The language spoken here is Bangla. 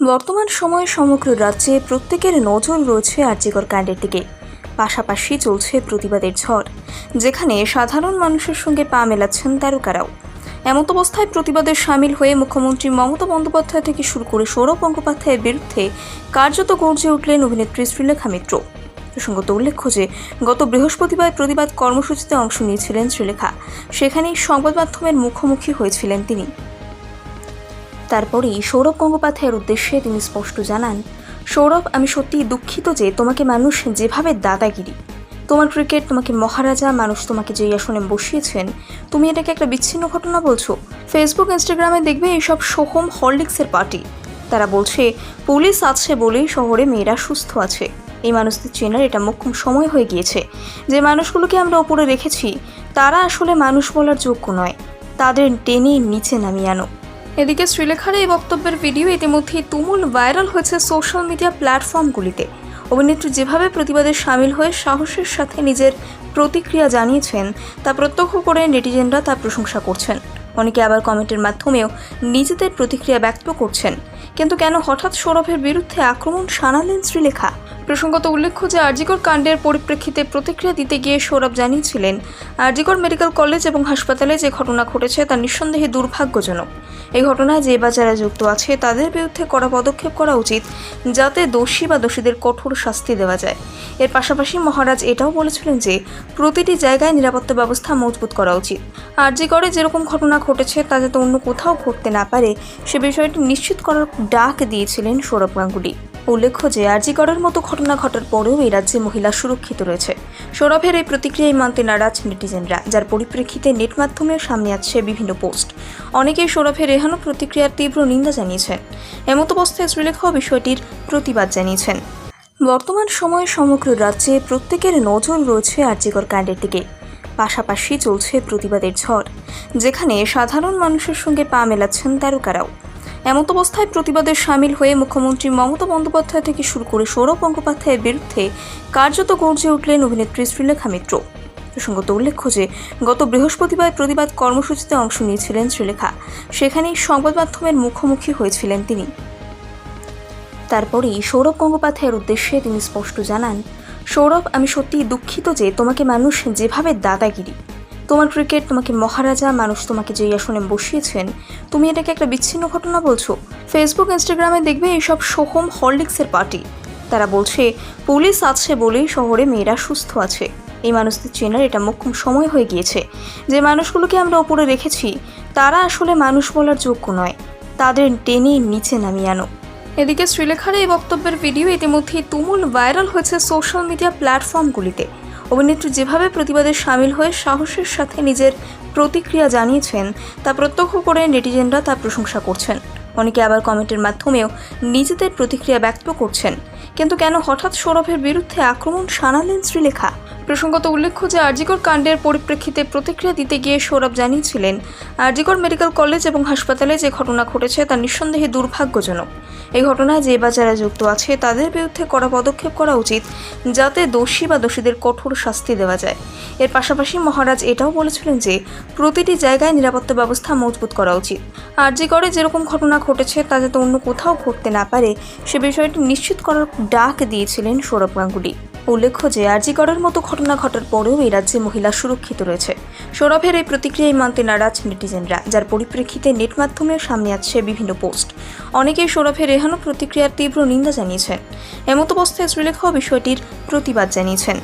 বর্তমান সময়ে সমগ্র রাজ্যে প্রত্যেকের নজর রয়েছে আর্যিকর কাণ্ডের দিকে। পাশাপাশি চলছে প্রতিবাদের ঝড়, যেখানে সাধারণ মানুষের সঙ্গে পা মেলাচ্ছেন তারকারাও। এমত অবস্থায় প্রতিবাদে সামিল হয়ে মুখ্যমন্ত্রী মমতা বন্দ্যোপাধ্যায় থেকে শুরু করে সৌরভ গঙ্গোপাধ্যায়ের বিরুদ্ধে কার্যত গর্জে উঠলেন অভিনেত্রী শ্রীলেখা মিত্র। প্রসঙ্গত উল্লেখ্য যে, গত বৃহস্পতিবার প্রতিবাদ কর্মসূচিতে অংশ নিয়েছিলেন শ্রীলেখা। সেখানেই সংবাদ মাধ্যমের মুখোমুখি হয়েছিলেন তিনি। তারপরেই সৌরভ গঙ্গোপাধ্যায়ের উদ্দেশ্যে তিনি স্পষ্ট জানান, সৌরভ, আমি সত্যিই দুঃখিত যে তোমাকে মানুষ যেভাবে দাদাগিরি। তোমার ক্রিকেট তোমাকে মহারাজা, মানুষ তোমাকে যেই আসনে বসিয়েছেন, তুমি এটাকে একটা বিচ্ছিন্ন ঘটনা বলছো? ফেসবুক, ইনস্টাগ্রামে দেখবে এইসব সোহম হরলিক্সের পার্টি। তারা বলছে, পুলিশ আছে বলেই শহরে মেয়েরা সুস্থ আছে। এই মানুষদের চেনার এটা মোক্ষম সময় হয়ে গিয়েছে। যে মানুষগুলোকে আমরা ওপরে রেখেছি, তারা আসলে মানুষ বলার যোগ্য নয়। তাদের টেনে নিচে নামিয়ে আনো। এদিকে শ্রীলেখার এই বক্তব্যের ভিডিও ইতিমধ্যেই তুমুল ভাইরাল হয়েছে সোশ্যাল মিডিয়া প্ল্যাটফর্মগুলিতে অভিনেত্রী যেভাবে প্রতিবাদে সামিল হয়ে সাহসের সাথে নিজের প্রতিক্রিয়া জানিয়েছেন, তা প্রত্যক্ষ করে নেটিজেনরা তার প্রশংসা করছেন। অনেকে আবার কমেন্টের মাধ্যমেও নিজেদের প্রতিক্রিয়া ব্যক্ত করছেন। কিন্তু কেন হঠাৎ সৌরভের বিরুদ্ধে আক্রমণ শানালেন শ্রীলেখা? প্রসঙ্গত উল্লেখ্য যে আরজিকর কাণ্ডের পরিপ্রেক্ষিতে প্রতিক্রিয়া দিতে গিয়ে সৌরভ জানিয়েছিলেন, আরজিকর মেডিকেল কলেজ এবং হাসপাতালে যে ঘটনা ঘটেছে তা নিঃসন্দেহে দুর্ভাগ্যজনক। এই ঘটনায় যে বা যারা যুক্ত আছে, তাদের বিরুদ্ধে কড়া পদক্ষেপ করা উচিত যাতে দোষী বা দোষীদের কঠোর শাস্তি দেওয়া যায়। এর পাশাপাশি মহারাজ এটাও বলেছিলেন যে, প্রতিটি জায়গায় নিরাপত্তা ব্যবস্থা মজবুত করা উচিত। আরজি করে যেরকম ঘটনা ঘটেছে তা যাতে অন্য কোথাও ঘটতে না পারে, সে বিষয়টি নিশ্চিত করার ডাক দিয়েছিলেন সৌরভ গাঙ্গুলি। উল্লেখ্য যে আরজি করার মতো ঘটনা ঘটার পরেও এই রাজ্যে মহিলা সুরক্ষিত রয়েছে। সৌরভের এই প্রতিক্রিয়ায় মানতে নারাজ নেটিজেনরা, যার পরিপ্রেক্ষিতে নেট মাধ্যমে সামনে আসছে বিভিন্ন পোস্ট। অনেকেই সৌরভের এহানো প্রতিক্রিয়ার তীব্র নিন্দা জানিয়েছেন এমত অবস্থায় শ্রীলেখাও বিষয়টির প্রতিবাদ জানিয়েছেন। বর্তমান সময়ে সমগ্র রাজ্যে প্রত্যেকের নজর রয়েছে আর্যিকর কাণ্ডের দিকে। পাশাপাশি চলছে প্রতিবাদের ঝড়, যেখানে সাধারণ মানুষের সঙ্গে পা মেলাচ্ছেন তারকারাও। এমত অবস্থায় প্রতিবাদে সামিল হয়ে মুখ্যমন্ত্রী মমতা বন্দ্যোপাধ্যায় থেকে শুরু করে সৌরভ গঙ্গোপাধ্যায়ের বিরুদ্ধে কার্যত গর্জে উঠলেন অভিনেত্রী শ্রীলেখা মিত্র। প্রসঙ্গত উল্লেখ্য যে, গত বৃহস্পতিবার প্রতিবাদ কর্মসূচিতে অংশ নিয়েছিলেন শ্রীলেখা। সেখানেই সংবাদ মাধ্যমের মুখোমুখি হয়েছিলেন তিনি। তারপরেই সৌরভ গঙ্গোপাধ্যায়ের উদ্দেশ্যে তিনি স্পষ্ট জানান, সৌরভ, আমি সত্যিই দুঃখিত যে তোমাকে মানুষ যেভাবে দাদাগিরি তোমার ক্রিকেট তোমাকে মহারাজা, মানুষ তোমাকে যেই আসনে বসিয়েছেন, তুমি এটাকে একটা বিচ্ছিন্ন ঘটনা বলছো? ফেসবুক ইনস্টাগ্রামে দেখবে এইসব সোহম হরলিক্সের পার্টি। তারা বলছে, পুলিশ আছে বলেই শহরে মেয়েরা সুস্থ আছে। এই মানুষদের চেনার এটা মোক্ষম সময় হয়ে গিয়েছে। যে মানুষগুলোকে আমরা ওপরে রেখেছি, তারা আসলে মানুষ বলার যোগ্য নয়। তাদের টেনে নিচে নামিয়ে আনো। এদিকে শ্রীলেখার এই বক্তব্যের ভিডিও ইতিমধ্যেই তুমুল ভাইরাল হয়েছে সোশ্যাল মিডিয়া প্ল্যাটফর্মগুলিতে অভিনেত্রী যেভাবে প্রতিবাদে সামিল হয়ে সাহসের সাথে নিজের প্রতিক্রিয়া জানিয়েছেন, তা প্রত্যক্ষ করে নেটিজেনরা তা প্রশংসা করছেন। অনেকে আবার কমেন্টের মাধ্যমেও নিজেদের প্রতিক্রিয়া ব্যক্ত করছেন। কিন্তু কেন হঠাৎ সৌরভের বিরুদ্ধে আক্রমণ শানালেন শ্রীলেখা? প্রসঙ্গত উল্লেখ্য যে আরজিকর কাণ্ডের পরিপ্রেক্ষিতে প্রতিক্রিয়া দিতে গিয়ে সৌরভ জানিয়েছিলেন, আরজিকর মেডিকেল কলেজ এবং হাসপাতালে যে ঘটনা ঘটেছে তা নিঃসন্দেহে দুর্ভাগ্যজনক। এই ঘটনায় যে বা যারা যুক্ত আছে, তাদের বিরুদ্ধে কড়া পদক্ষেপ করা উচিত যাতে দোষী বা দোষীদের কঠোর শাস্তি দেওয়া যায়। এর পাশাপাশি মহারাজ এটাও বলেছিলেন যে, প্রতিটি জায়গায় নিরাপত্তা ব্যবস্থা মজবুত করা উচিত। আরজি করে যেরকম ঘটনা ঘটেছে তা যাতে অন্য কোথাও ঘটতে না পারে, সে বিষয়টি নিশ্চিত করার ডাক দিয়েছিলেন সৌরভ গাঙ্গুলি। উল্লেখ্য যে আরজি করার মতো ঘটনা ঘটার পরেও এই রাজ্যে মহিলা সুরক্ষিত রয়েছে। সৌরভের এই প্রতিক্রিয়ায় মানতে নারাজ নেটিজেনরা, যার পরিপ্রেক্ষিতে নেট মাধ্যমে সামনে আসছে বিভিন্ন পোস্ট। অনেকেই সৌরভের এহানো প্রতিক্রিয়ার তীব্র নিন্দা জানিয়েছেন। এমত অবস্থায় শ্রীলেখাও বিষয়টির প্রতিবাদ জানিয়েছেন।